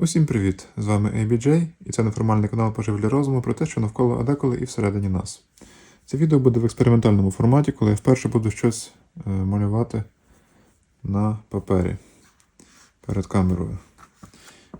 Усім привіт! З вами ABJ, і це неформальний канал поживлі розуму про те, що навколо, а деколи і всередині нас. Це відео буде в експериментальному форматі, коли я вперше буду щось е, малювати на папері перед камерою.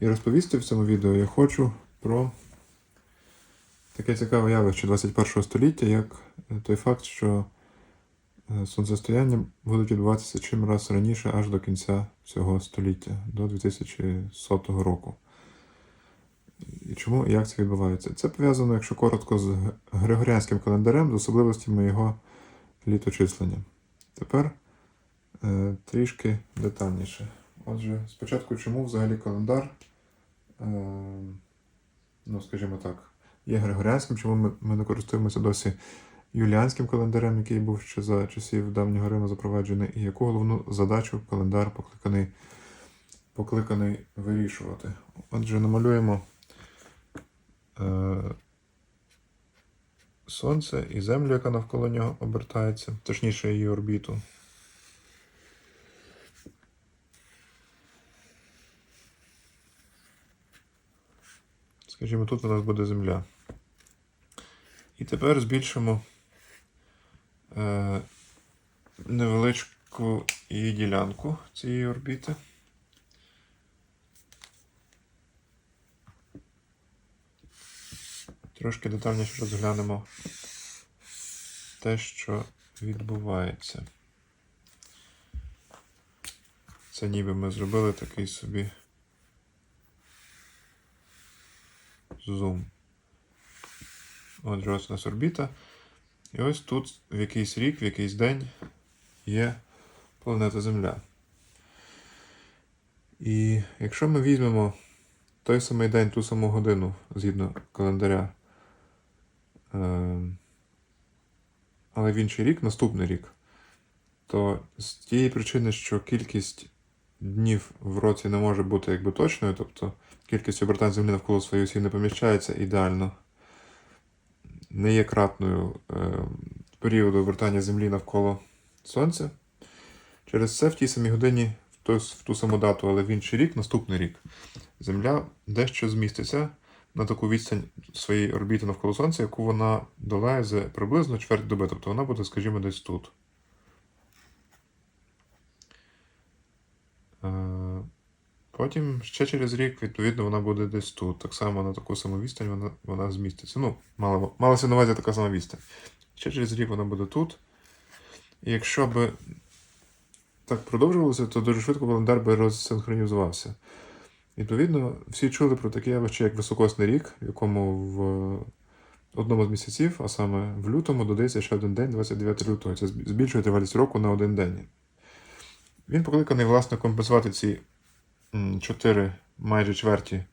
І розповісти в цьому відео я хочу про таке цікаве явище 21 століття, як е, той факт, що сонцестояння будуть відбуватися чим раз раніше аж до кінця цього століття, до 2100 року. І чому і як це відбувається? Це пов'язано, якщо коротко, з григоріанським календарем, з особливостями його літочислення. Тепер е, трішки детальніше. Отже, спочатку, чому взагалі календар, е, ну, скажімо так, є григоріанським, чому ми, ми не користуємося досі юліанським календарем, який був ще за часів давнього Риму запроваджений, і яку головну задачу календар покликаний, покликаний вирішувати. Отже, намалюємо е, Сонце і Землю, яка навколо нього обертається, точніше її орбіту. Скажімо, тут у нас буде Земля. І тепер збільшимо невеличку її ділянку цієї орбіти. Трошки детальніше розглянемо те, що відбувається. Це ніби ми зробили такий собі зум. Отже, ось у нас орбіта. І ось тут в якийсь рік, в якийсь день є планета Земля. І якщо ми візьмемо той самий день, ту саму годину згідно календаря, е, але в інший рік, наступний рік, то з тієї причини, що кількість днів в році не може бути якби точною, тобто кількість обертань Землі навколо своєї осі не поміщається ідеально, не є кратною е, періоду обертання Землі навколо Сонця. Через це в тій самій годині, в ту, в ту саму дату, але в інший рік, наступний рік, Земля дещо зміститься на таку відстань своєї орбіти навколо Сонця, яку вона долає за приблизно чверть доби. Тобто вона буде, скажімо, десь тут. Е, Потім ще через рік, відповідно, вона буде десь тут. Так само на таку саму відстань вона, вона зміститься. Ну, мала, малася на увазі така сама відстань. Ще через рік вона буде тут. І якщо би так продовжувалося, то дуже швидко календар би розсинхронізувався. Відповідно, всі чули про таке явище, як високосний рік, в якому в одному з місяців, а саме в лютому, додається ще один день, 29 лютого. Це збільшує тривалість року на один день. Він покликаний, власне, компенсувати ці м, чотири майже чверті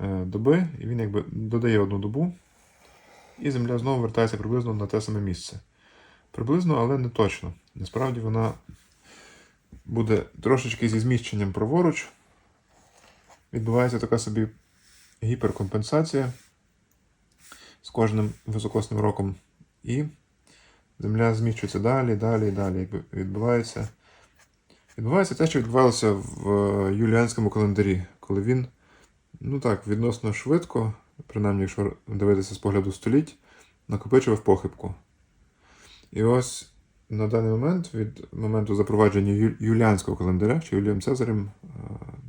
е, доби, і він якби додає одну добу, і Земля знову вертається приблизно на те саме місце. Приблизно, але не точно. Насправді вона буде трошечки зі зміщенням праворуч. Відбувається така собі гіперкомпенсація з кожним високосним роком. І Земля зміщується далі, далі, далі. Якби відбувається. Відбувається те, що відбувалося в е, юліанському календарі, коли він, ну так, відносно швидко, принаймні, якщо дивитися з погляду століть, накопичував похибку. І ось на даний момент, від моменту запровадження юліанського календаря, чи Юлієм Цезарем е,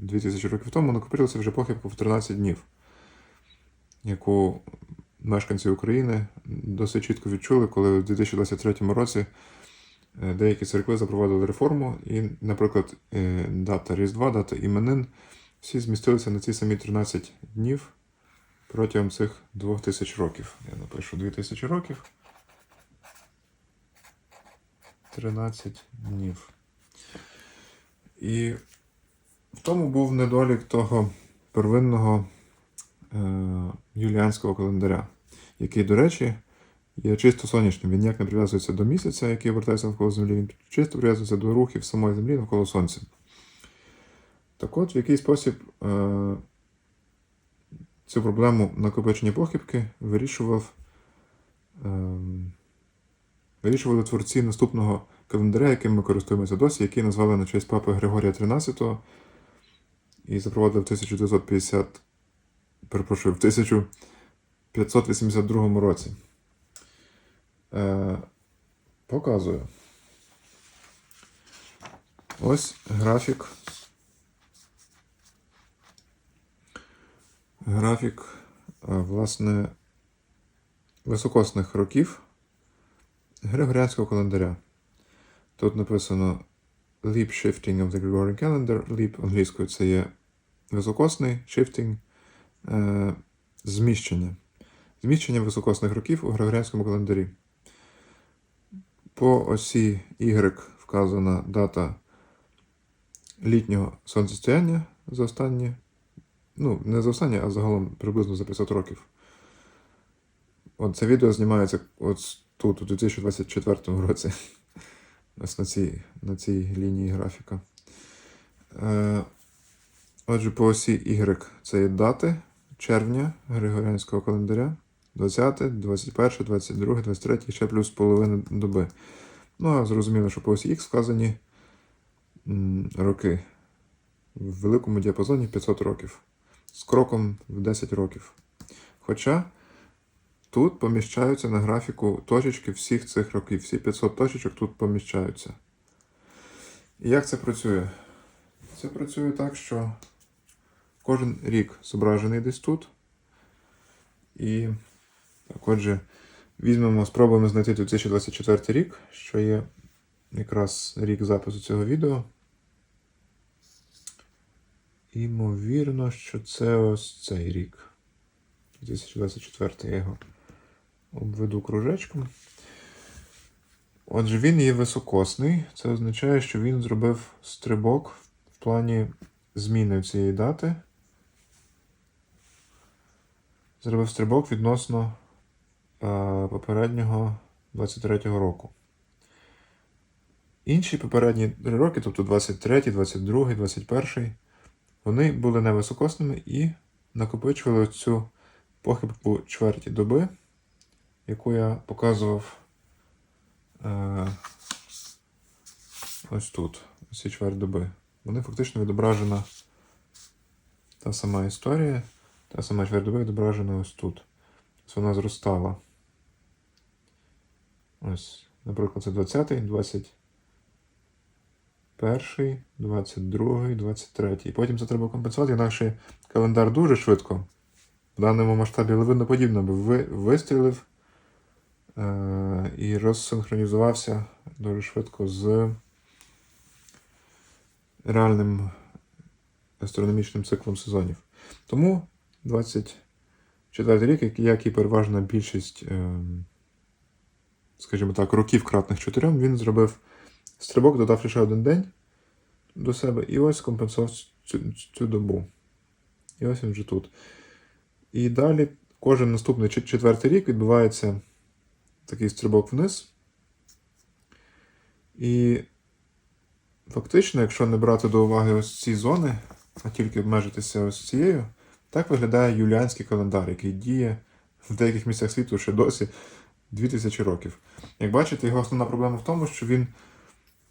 2000 років тому, накопичилася вже похибку в 13 днів, яку мешканці України досить чітко відчули, коли у 2023 році е, деякі церкви запровадили реформу, і, наприклад, е, дата Різдва, дата іменин, всі змістилися на ці самі 13 днів протягом цих 2000 років. Я напишу 2000 років. 13 днів. І в тому був недолік того первинного е, юліанського календаря, який, до речі, є чисто сонячним. Він ніяк не прив'язується до місяця, який обертається навколо Землі, він чисто прив'язується до рухів самої Землі навколо Сонця. Так от, в який спосіб е, цю проблему накопичення похибки вирішував. Е, вирішували творці наступного календаря, яким ми користуємося досі, який назвали на честь папи Григорія XIII і запровадили в 1950, перепрошую, в 1582 році. Е, показую. Ось графік. Графік, е, власне, високосних років Григоріанського календаря. Тут написано Leap Shifting of the Gregorian Calendar. Leap англійською це є високосний shifting, е, зміщення. Зміщення високосних років у Григоріанському календарі. По осі Y вказана дата літнього сонцестояння за останні, ну, не за останні, а загалом приблизно за 500 років. От це відео знімається от тут, у 2024 році. Ось на цій, на цій лінії графіка. Е, отже, по осі Y це є дати червня Григоріанського календаря. 20, 21, 22, 23, ще плюс половина доби. Ну, а зрозуміло, що по осі Х вказані роки в великому діапазоні 500 років. З кроком в 10 років. Хоча тут поміщаються на графіку точечки всіх цих років. Всі 500 точечок тут поміщаються. І як це працює? Це працює так, що кожен рік зображений десь тут. І так, отже, візьмемо, спробуємо знайти 2024 рік, що є якраз рік запису цього відео. Імовірно, що це ось цей рік. 2024 я його обведу кружечком. Отже, він є високосний. Це означає, що він зробив стрибок в плані зміни цієї дати. Зробив стрибок відносно попереднього 23-го року. Інші попередні три роки, тобто 23, 22, 21, вони були невисокосними і накопичували цю похибку чверті доби, яку я показував е, ось тут, ось ці чверть доби. Вони фактично відображена та сама історія, та сама чверть доби відображена ось тут. Ось вона зростала. Ось, наприклад, це 20-й, 21, 22, 23. І потім це треба компенсувати, інакше календар дуже швидко в даному масштабі лавиноподібно би вистрілив е, і розсинхронізувався дуже швидко з реальним астрономічним циклом сезонів. Тому 24 рік, як і переважна більшість, е, скажімо так, років кратних 4, він зробив стрибок, додав лише один день до себе, і ось компенсував цю, цю добу. І ось він вже тут. І далі кожен наступний четвертий рік відбувається такий стрибок вниз. І фактично, якщо не брати до уваги ось ці зони, а тільки обмежитися ось цією, так виглядає юліанський календар, який діє в деяких місцях світу ще досі 2000 років. Як бачите, його основна проблема в тому, що він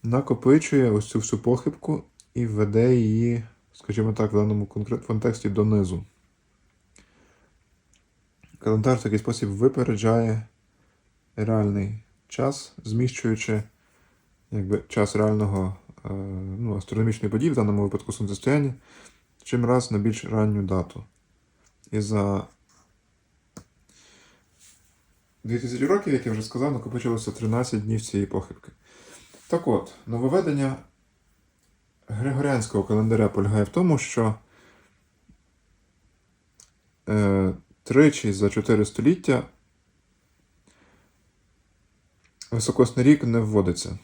накопичує ось цю всю похибку і веде її, скажімо так, в даному контексті донизу. Календар в такий спосіб випереджає реальний час, зміщуючи якби, час реального е, ну, астрономічної події, в даному випадку сонцестояння, чим раз на більш ранню дату. І за 2000 років, як я вже сказав, накопичилося 13 днів цієї похибки. Так от, нововведення Григоріанського календаря полягає в тому, що е, тричі за 4 століття високосний рік не вводиться.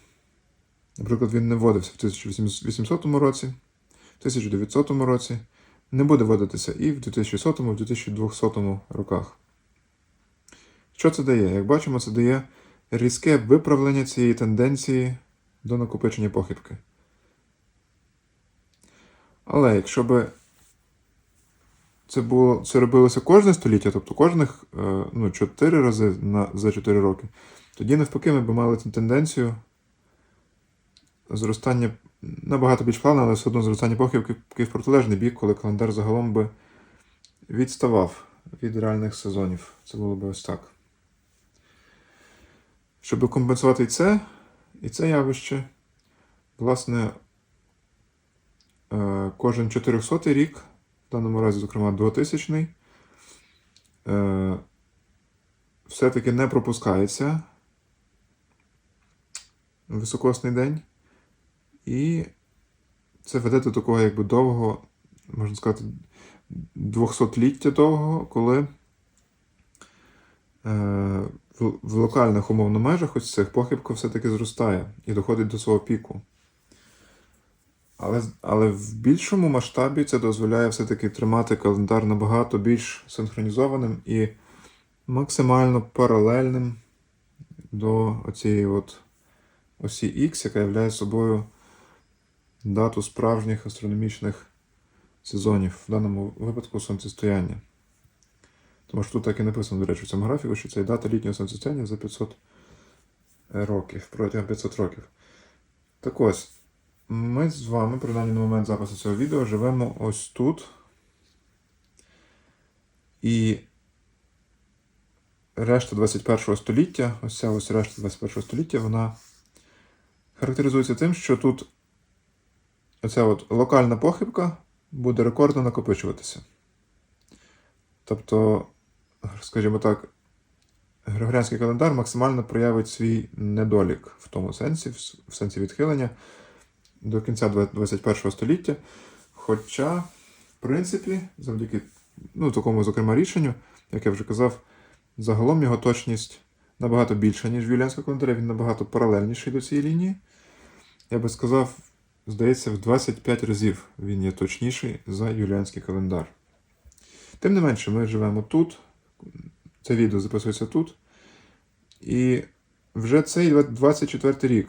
Наприклад, він не вводився в 1800 році, в 1900 році, не буде вводитися і в 2100, в 2200 роках. Що це дає? Як бачимо, це дає різке виправлення цієї тенденції до накопичення похибки. Але якщо би це було це робилося кожне століття, тобто кожних е, ну, 4 рази на, за 4 роки, тоді навпаки ми б мали тенденцію зростання набагато більш плавне, але все одно зростання похибки в протилежний бік, коли календар загалом би відставав від реальних сезонів. Це було б ось так. Щоб компенсувати і це, і це явище, власне, е, кожен 400 рік, в даному разі, зокрема, 2000 е, все-таки не пропускається високосний день. І це веде до такого якби довгого, можна сказати, 200-ліття довгого, коли е, в, локальних умовно межах ось цих похибка все-таки зростає і доходить до свого піку. Але, але в більшому масштабі це дозволяє все-таки тримати календар набагато більш синхронізованим і максимально паралельним до оцієї от осі Х, яка являє собою дату справжніх астрономічних сезонів, в даному випадку сонцестояння. Тому що тут так і написано, до речі, в цьому графіку, що це дата літнього сонцестояння за 500 років, протягом 500 років. Так ось, ми з вами, принаймні на момент запису цього відео, живемо ось тут. І решта 21 століття, ось ця ось решта 21 століття, вона характеризується тим, що тут оця от локальна похибка буде рекордно накопичуватися. Тобто, скажімо так, Григоріанський календар максимально проявить свій недолік в тому сенсі, в сенсі відхилення до кінця 21 століття. Хоча, в принципі, завдяки ну, такому, зокрема, рішенню, як я вже казав, загалом його точність набагато більша, ніж в юліанського календаря, він набагато паралельніший до цієї лінії. Я би сказав, здається, в 25 разів він є точніший за юліанський календар. Тим не менше, ми живемо тут. Це відео записується тут. І вже цей 24 рік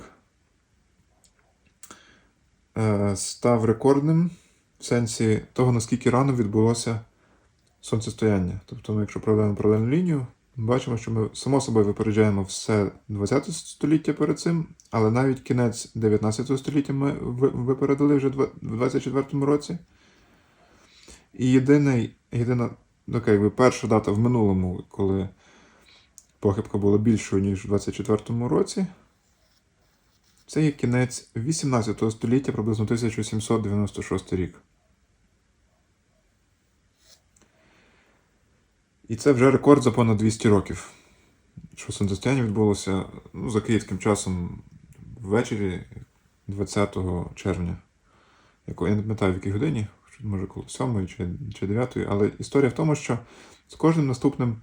е, став рекордним в сенсі того, наскільки рано відбулося сонцестояння. Тобто, ми, якщо проведемо паралельну лінію, бачимо, що ми само собою випереджаємо все 20 століття перед цим, але навіть кінець 19 століття ми випередили вже в 24 році. І єдиний, єдина така, якби перша дата в минулому, коли похибка була більшою, ніж у 24 році, це є кінець 18 століття, приблизно 1796 рік. І це вже рекорд за понад 200 років. Що сонцестояння відбулося ну, за київським часом ввечері 20 червня. Я не пам'ятаю, в якій годині, може коло 7 чи, чи 9, але історія в тому, що з кожним наступним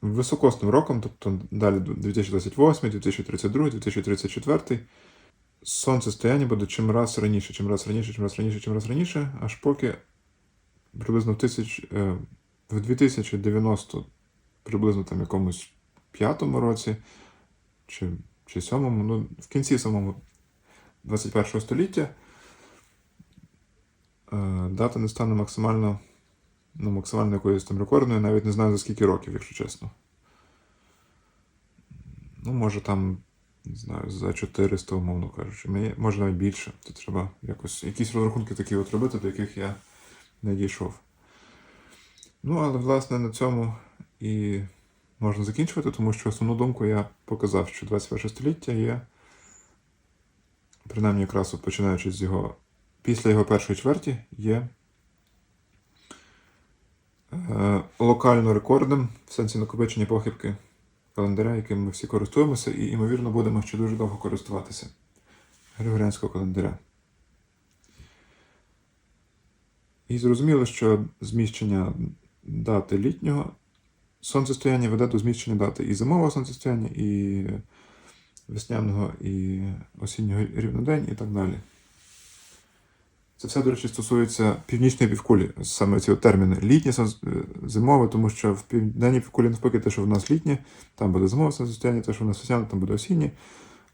високосним роком, тобто далі 2028, 2032, 2034, сонцестояння буде чим раз раніше, чим раз раніше, чим раз раніше, чим раз раніше, аж поки приблизно в тисяч. Е, в 2090 приблизно там якомусь п'ятому році чи чи сьомому, ну, в кінці самому 21 століття дата не стане максимально ну, максимально якоюсь там рекордною, навіть не знаю за скільки років, якщо чесно. Ну, може там, не знаю, за 400, умовно кажучи. Мені, може навіть більше. Це треба якось якісь розрахунки такі от робити, до яких я не дійшов. Ну, але, власне, на цьому і можна закінчувати, тому що основну думку я показав, що 21 століття є, принаймні якраз от починаючи з його, після його першої чверті, є е, локально рекордним в сенсі накопичення похибки календаря, яким ми всі користуємося, і, ймовірно, будемо ще дуже довго користуватися Григоріанського календаря. І зрозуміло, що зміщення дати літнього сонцестояння веде до зміщення дати і зимового сонцестояння, і весняного, і осіннього рівнодень, і так далі. Це все, до речі, стосується північної півкулі, саме ці терміни літнє зимове, тому що в південній півкулі навпаки те, що в нас літнє, там буде зимове сонцестояння, те, що в нас весняне, там буде осіннє.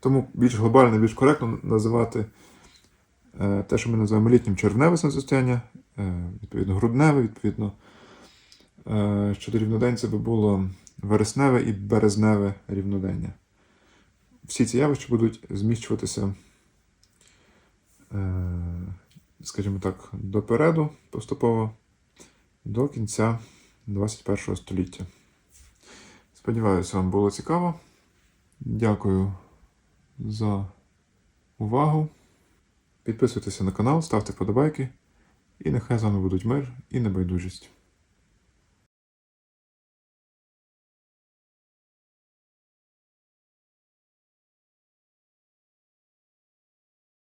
Тому більш глобально, більш коректно називати е, те, що ми називаємо літнім червневе сонцестояння, е, відповідно, грудневе, відповідно, Е, щодо рівнодень це би було вересневе і березневе рівнодення. Всі ці явища будуть зміщуватися е, скажімо так, допереду поступово до кінця 21 століття. Сподіваюся, вам було цікаво. Дякую за увагу. Підписуйтеся на канал, ставте вподобайки. І нехай з вами будуть мир і небайдужість.